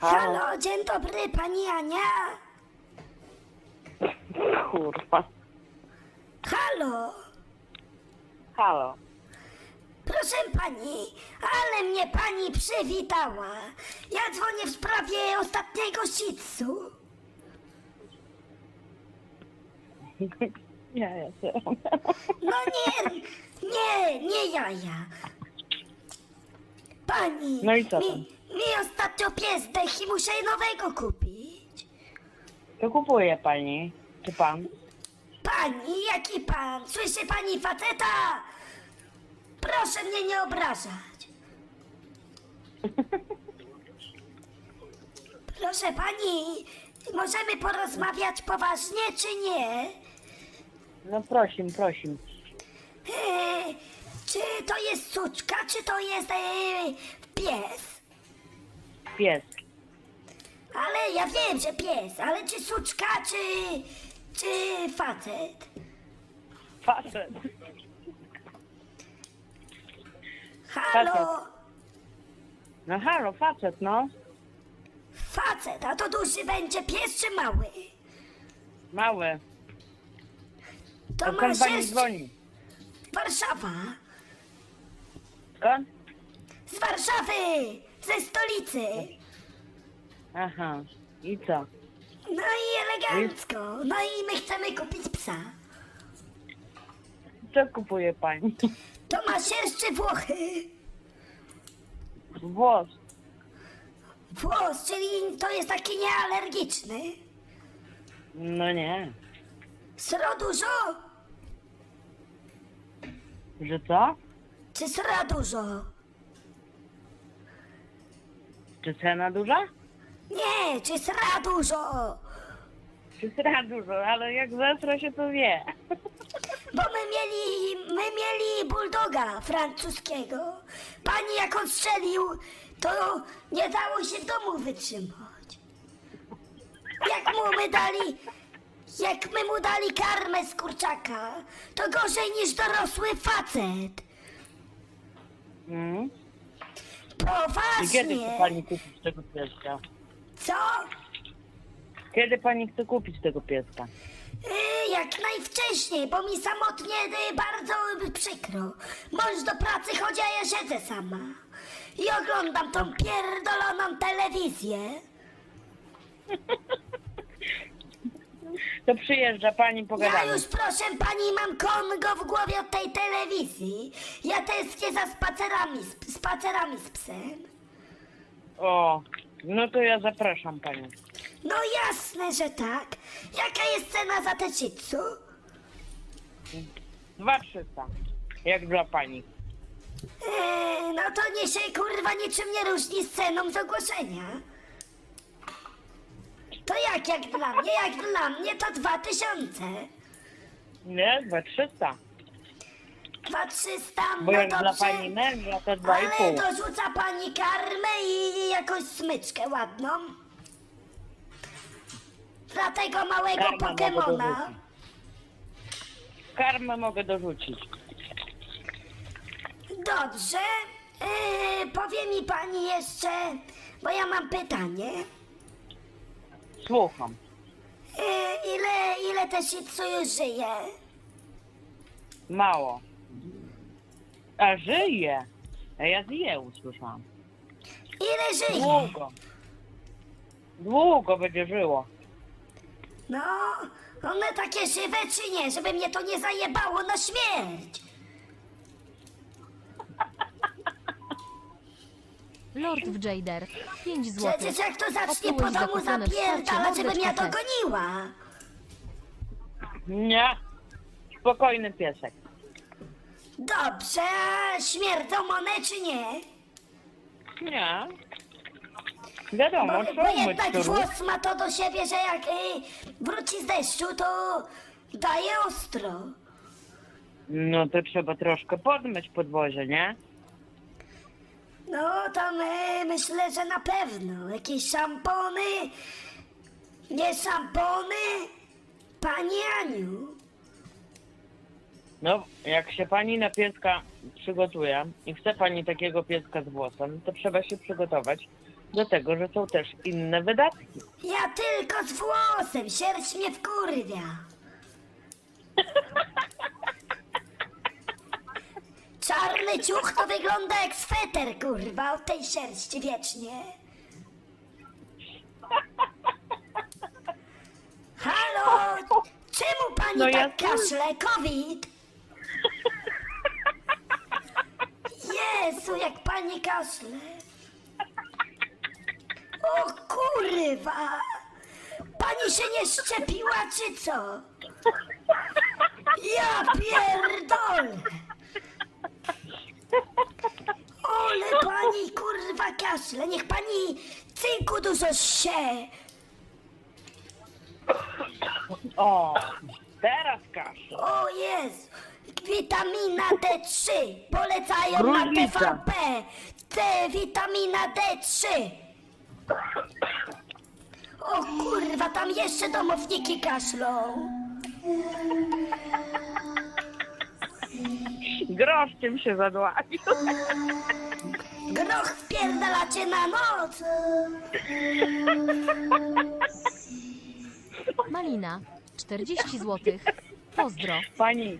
Halo, dzień dobry, pani Ania. Kurwa. Halo, Halo. proszę pani, ale mnie pani przywitała. Ja dzwonię w sprawie ostatniego shitsu. Nie, ja się. No nie, nie, nie jaja. Pani, No i co tam? mi ostatnio pies zdechł i muszę nowego kupić. To kupuje pani. Czy pan? Pani, jaki pan? Słyszy pani faceta? Proszę mnie nie obrażać. Proszę pani, możemy porozmawiać poważnie czy nie? No prosim, prosim. Eee, czy to jest suczka, czy to jest eee, pies? Pies. Ale ja wiem, że pies, ale czy suczka, czy, czy facet? Facet. Halo? No halo, facet, no. Facet, a to duży będzie pies czy mały? Mały. To To ma skąd pani sześć... dzwoni? Warszawa. Skąd? Z Warszawy! Ze stolicy! Aha. I co? No i elegancko. No i my chcemy kupić psa. Co kupuje pani? To ma sierść włochy? Włos. Włos, czyli to jest taki niealergiczny. No nie. Sro dużo? Że co? Czy sra dużo? Czy cena duża? Nie, czy sra dużo? Czy cena dużo, ale jak zesra się to wie. Bo my mieli, my mieli bulldoga francuskiego. Pani jak on strzelił, to nie dało się w domu wytrzymać. Jak mu my dali, jak my mu dali karmę z kurczaka, to gorzej niż dorosły facet. Mm. I kiedy chce Poważnie. pani kupić tego pieska? Co? Kiedy pani chce kupić tego pieska? Yy, jak najwcześniej, bo mi samotnie yy, bardzo przykro. Mąż do pracy chodzi, a ja siedzę sama. I oglądam tą pierdoloną telewizję. To przyjeżdża pani Ja pogadamy. już, proszę pani, mam kongo w głowie od tej telewizji. Ja tęsknię za spacerami, z, spacerami z psem. O, no to ja zapraszam panią. No jasne, że tak. Jaka jest cena za te? Dwa trzysta. Jak dla pani. Eee, no to nie się kurwa niczym nie różni z ceną z ogłoszenia. To jak, jak dla mnie? Jak dla mnie to dwa tysiące. Nie, dwa trzysta. Dwa trzysta, Bo no jak dla dobrze. pani męża to Ale dorzuca pani karmę i jakąś smyczkę ładną. Dla tego małego mogę Pokemona. dorzucić. Karmę mogę dorzucić. Dobrze. Eee, powie mi pani jeszcze, bo ja mam pytanie. Słucham. Eee, ile, ile te shih żyje? Mało. A żyje. A ja zje usłyszałam. Ile żyje? Długo. Długo będzie żyło. No, one takie żywe czy nie, żeby mnie to nie zajebało na śmierć. Lord w Jader. 5 zł. Przecież jak to zacznie po domu zakupione zapierdalać, wsparcie, żebym ja to goniła. Nie. Spokojny piesek. Dobrze, a śmierdzą one czy nie? Nie. Wiadomo, Bo, trzeba bo umyć jednak włos ma to do siebie, że jak y, wróci z deszczu, to daje ostro. No to trzeba troszkę podmyć podwozie, nie? No to my, myślę, że na pewno. Jakieś szampony, nie szampony, Pani Aniu. No, jak się pani na pieska przygotuje i chce pani takiego pieska z włosem, to trzeba się przygotować Do tego, że są też inne wydatki. Ja tylko z włosem, sierść mnie wkurwia. Czarny ciuch to wygląda jak sweter, kurwa, od tej sierści wiecznie. Halo, czemu pani No ja tak kaszle? COVID? Jezu, jak pani kaszle. O kurwa! Pani się nie szczepiła, czy co? Ja pierdolę! Pani kurwa kaszle, niech pani cynku dużo się. O, teraz kaszę. O Jezu! Witamina D3 polecają na Gruźlica. TVP. T witamina D3. O kurwa, tam jeszcze domowniki kaszlą. Groszczym się zadławił. Groch wpierdalacie na noc. Malina. 40 zł. Pozdro. Pani,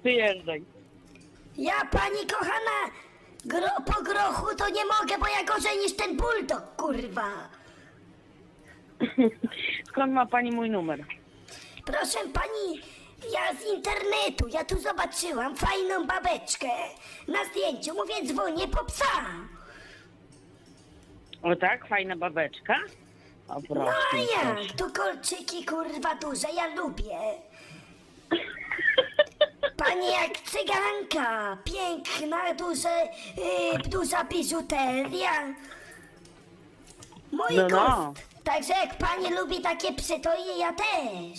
przyjeżdżaj. Ja pani kochana, gro, po grochu to nie mogę, bo ja gorzej niż ten bulldog, kurwa. Skąd ma pani mój numer? Proszę pani, ja z internetu, ja tu zobaczyłam fajną babeczkę na zdjęciu, mówię dzwonię po psa. O tak, fajna babeczka. O No proszę. a jak, tu kolczyki kurwa duże, ja lubię. Pani jak cyganka, piękna, duże, yy, duża biżuteria. Mój No, no. gust. Także jak pani lubi takie psy, to i ja też.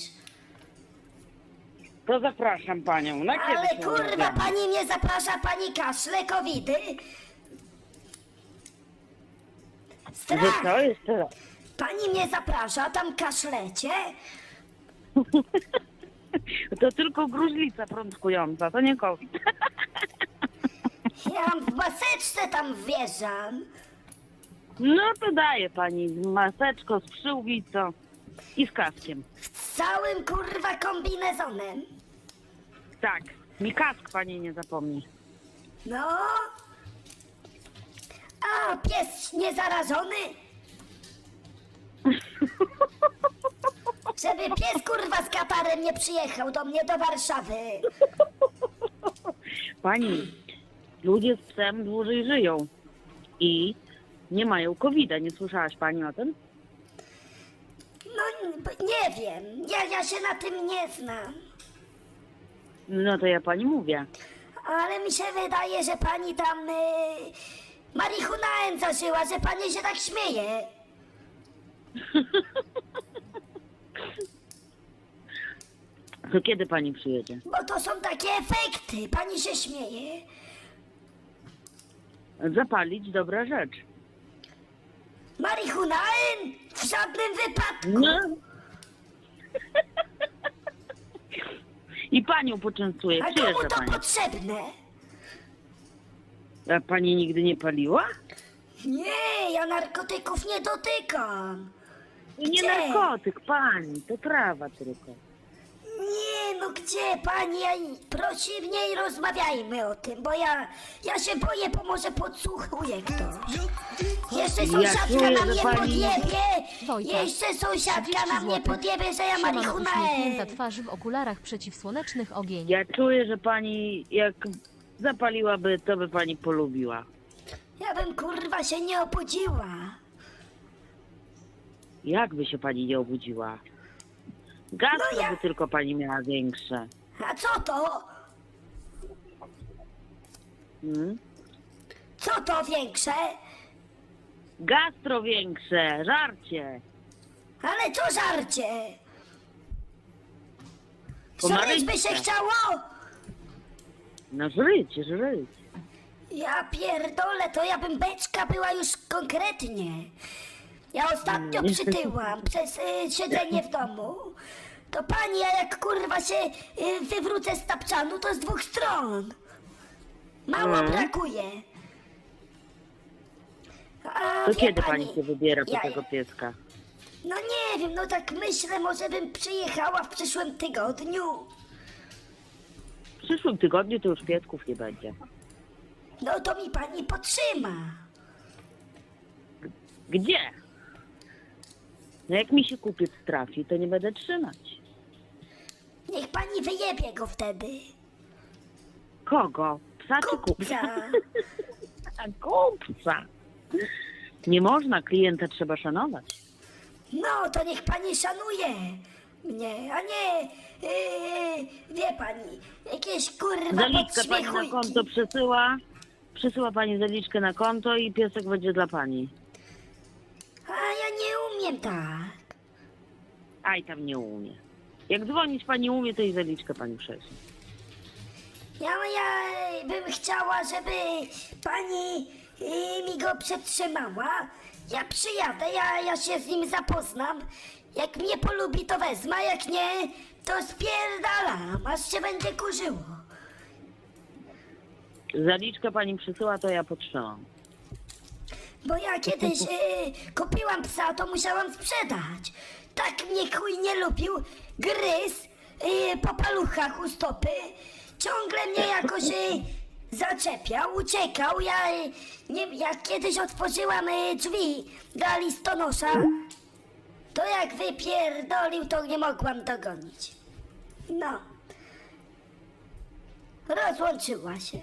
To zapraszam panią. Na kiedy Ale się kurwa, umawiamy? pani mnie zaprasza, pani kaszle, covidy. Że Strach. co jeszcze raz? Pani mnie zaprasza, tam kaszlecie. To tylko gruźlica prądkująca, to nie COVID. Ja w maseczce tam wjeżdżam. No to daje pani maseczko z przyłbicą i z kaskiem. Z całym kurwa kombinezonem. Tak, mi kask pani nie zapomni. No. A pies niezarażony? Żeby pies kurwa z katarem nie przyjechał do mnie do Warszawy. Pani, ludzie z psem dłużej żyją i nie mają covid -a. Nie słyszałaś pani o tym? No n- nie wiem, ja, ja się na tym nie znam. No to ja pani mówię. Ale mi się wydaje, że pani tam y, marihunaen zażyła, że pani się tak śmieje. To kiedy pani przyjedzie? Bo to są takie efekty, pani się śmieje. Zapalić dobra rzecz. Marihunaen? W żadnym wypadku. No. I panią poczęstuję. A komu Przyjeżdża to pani. potrzebne? A pani nigdy nie paliła? Nie, ja narkotyków nie dotykam. Nie Gdzie? narkotyk, pani. To trawa tylko. Nie, no gdzie pani? Ja, prosi mniej rozmawiajmy o tym, bo ja, ja się boję, bo może podsłuchuje ktoś. Jeszcze sąsiadka na mnie pani- podjebie. Wojtek, Jeszcze sąsiadka 30 na mnie złotych. podjebie, że ja Siemano, uśmiechnięta marihunaen. twarz w okularach przeciwsłonecznych ogień. Ja czuję, że pani jak zapaliłaby, to by pani polubiła. Ja bym kurwa się nie obudziła. Jak by się pani nie obudziła? Gastro No by tylko pani miała większe. A co to? Hmm? Co to większe? Gastro większe, żarcie. Ale co żarcie? Żreć by się chciało? No żryć, żryć. Ja pierdolę, to ja bym beczka była już konkretnie. Ja ostatnio Mm. przytyłam przez y, siedzenie w domu. To pani, a jak kurwa się y, wywrócę z tapczanu, to z dwóch stron. Mało Mm. brakuje. A To wie kiedy pani się wybiera po ja- tego pieska? No nie wiem, no tak myślę, może bym przyjechała w przyszłym tygodniu. W przyszłym tygodniu to już piesków nie będzie. No to mi pani potrzyma. Gdzie? No jak mi się kupiec trafi, to nie będę trzymać. Niech pani wyjebie go wtedy. Kogo? Psa czy Kupca. kupca? A kupca. Nie można, klienta trzeba szanować. No, to niech pani szanuje mnie, a nie, yy, wie pani, jakieś kurwa Zaliczkę pani na podśmiechujki. konto przesyła. Przesyła pani zaliczkę na konto i piesek będzie dla pani. Umiem tak. Aj tam nie umie. Jak dzwonić pani umie, to i zaliczkę pani prześle. Ja, ja bym chciała, żeby pani yy, mi go przetrzymała. Ja przyjadę, ja, ja się z nim zapoznam. Jak mnie polubi, to wezmę, a jak nie, to spierdalam, aż się będzie kurzyło. Zaliczkę pani przysyła, to ja potrzymam. Bo ja kiedyś e, kupiłam psa, to musiałam sprzedać. Tak mnie chuj nie lubił, gryz e, po paluchach u stopy. Ciągle mnie jakoś e, zaczepiał, uciekał. Ja, e, nie, jak kiedyś otworzyłam e, drzwi dla listonosza, to jak wypierdolił, to nie mogłam dogonić. No. Rozłączyła się.